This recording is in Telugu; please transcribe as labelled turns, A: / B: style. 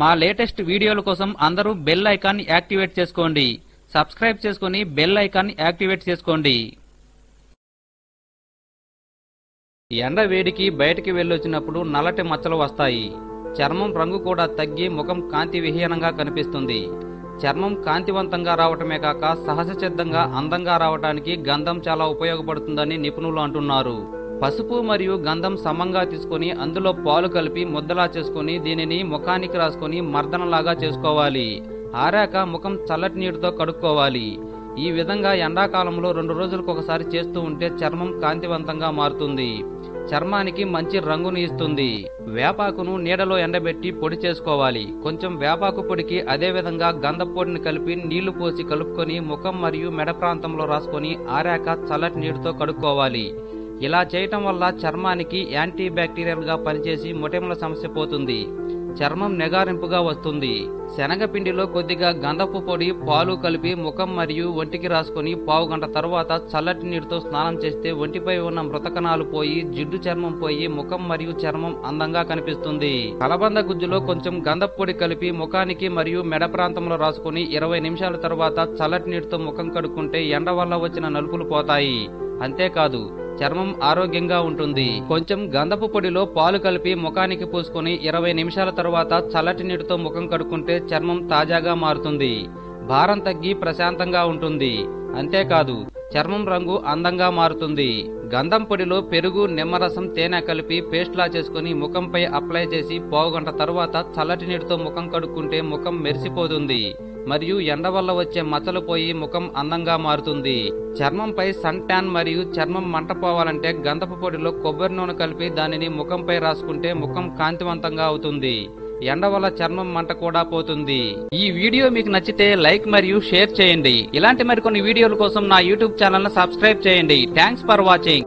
A: మా లేటెస్ట్ వీడియోల కోసం అందరూ బెల్ ఐకాన్ యాక్టివేట్ చేసుకోండి. సబ్స్క్రైబ్ చేసుకుని బెల్ ఐకాన్ యాక్టివేట్ చేసుకోండి. ఎండ వేడికి బయటికి వెళ్ళొచ్చినప్పుడు నల్లటి మచ్చలు వస్తాయి. చర్మం రంగు కూడా తగ్గి ముఖం కాంతి విహీనంగా కనిపిస్తుంది. చర్మం కాంతివంతంగా రావటమే కాక సహజసిద్ధంగా అందంగా రావటానికి గంధం చాలా ఉపయోగపడుతుందని నిపుణులు అంటున్నారు. పసుపు మరియు గంధం సమంగా తీసుకొని అందులో పాలు కలిపి ముద్దలా చేసుకొని దీనిని ముఖానికి రాసుకొని మర్దనలాగా చేసుకోవాలి. ఆరాక ముఖం చల్లటి నీటితో కడుక్కోవాలి. ఈ విధంగా ఎండాకాలంలో రెండు రోజులకు ఒకసారి చేస్తూ ఉంటే చర్మం కాంతివంతంగా మారుతుంది. చర్మానికి మంచి రంగును ఇస్తుంది. వేపాకును నీడలో ఎండబెట్టి పొడి చేసుకోవాలి. కొంచెం వేపాకు పొడికి అదే విధంగా గంధ పొడిని కలిపి నీళ్ళు పోసి కలుపుకొని ముఖం మరియు మెడ ప్రాంతంలో రాసుకొని ఆరాక చల్లటి నీటితో కడుక్కోవాలి. ఇలా చేయటం వల్ల చర్మానికి యాంటీ బ్యాక్టీరియల్గా పనిచేసి మొటిమల సమస్య పోతుంది. చర్మం నెగారింపుగా వస్తుంది. శనగపిండిలో కొద్దిగా గంధపు పొడి పాలు కలిపి ముఖం మరియు ఒంటికి రాసుకొని పావు గంట తర్వాత చల్లటి నీటితో స్నానం చేస్తే ఒంటిపై ఉన్న మృతకణాలు పోయి జిడ్డు చర్మం పోయి ముఖం మరియు చర్మం అందంగా కనిపిస్తుంది. కలబంద గుజ్జులో కొంచెం గంధపు పొడి కలిపి ముఖానికి మరియు మెడ ప్రాంతంలో రాసుకుని ఇరవై నిమిషాల తర్వాత చల్లటి నీటితో ముఖం కడుక్కుంటే ఎండ వల్ల వచ్చిన నలుపులు పోతాయి. అంతేకాదు చర్మం ఆరోగ్యంగా ఉంటుంది. కొంచెం గంధపు పొడిలో పాలు కలిపి ముఖానికి పూసుకుని ఇరవై నిమిషాల తర్వాత చల్లటి నీటితో ముఖం కడుక్కుంటే చర్మం తాజాగా మారుతుంది. భారం తగ్గి ప్రశాంతంగా ఉంటుంది. అంతేకాదు చర్మం రంగు అందంగా మారుతుంది. గంధం పొడిలో పెరుగు నిమ్మరసం తేనె కలిపి పేస్ట్లా చేసుకుని ముఖంపై అప్లై చేసి పావుగంట తర్వాత చల్లటి నీటితో ముఖం కడుక్కుంటే ముఖం మెరిసిపోతుంది. మరియు ఎండ వల్ల వచ్చే మచ్చలు పోయి ముఖం అందంగా మారుతుంది. చర్మంపై సన్ ట్యాన్ మరియు చర్మం మంట పోవాలంటే గంధపు పొడిలో కొబ్బరి నూనె కలిపి దానిని ముఖంపై రాసుకుంటే ముఖం కాంతివంతంగా అవుతుంది. ఎండ వల్ల చర్మం మంట కూడా పోతుంది. ఈ వీడియో మీకు నచ్చితే లైక్ మరియు షేర్ చేయండి. ఇలాంటి మరికొన్ని వీడియోల కోసం నా యూట్యూబ్ ఛానల్ సబ్స్క్రైబ్ చేయండి. Thanks for watching.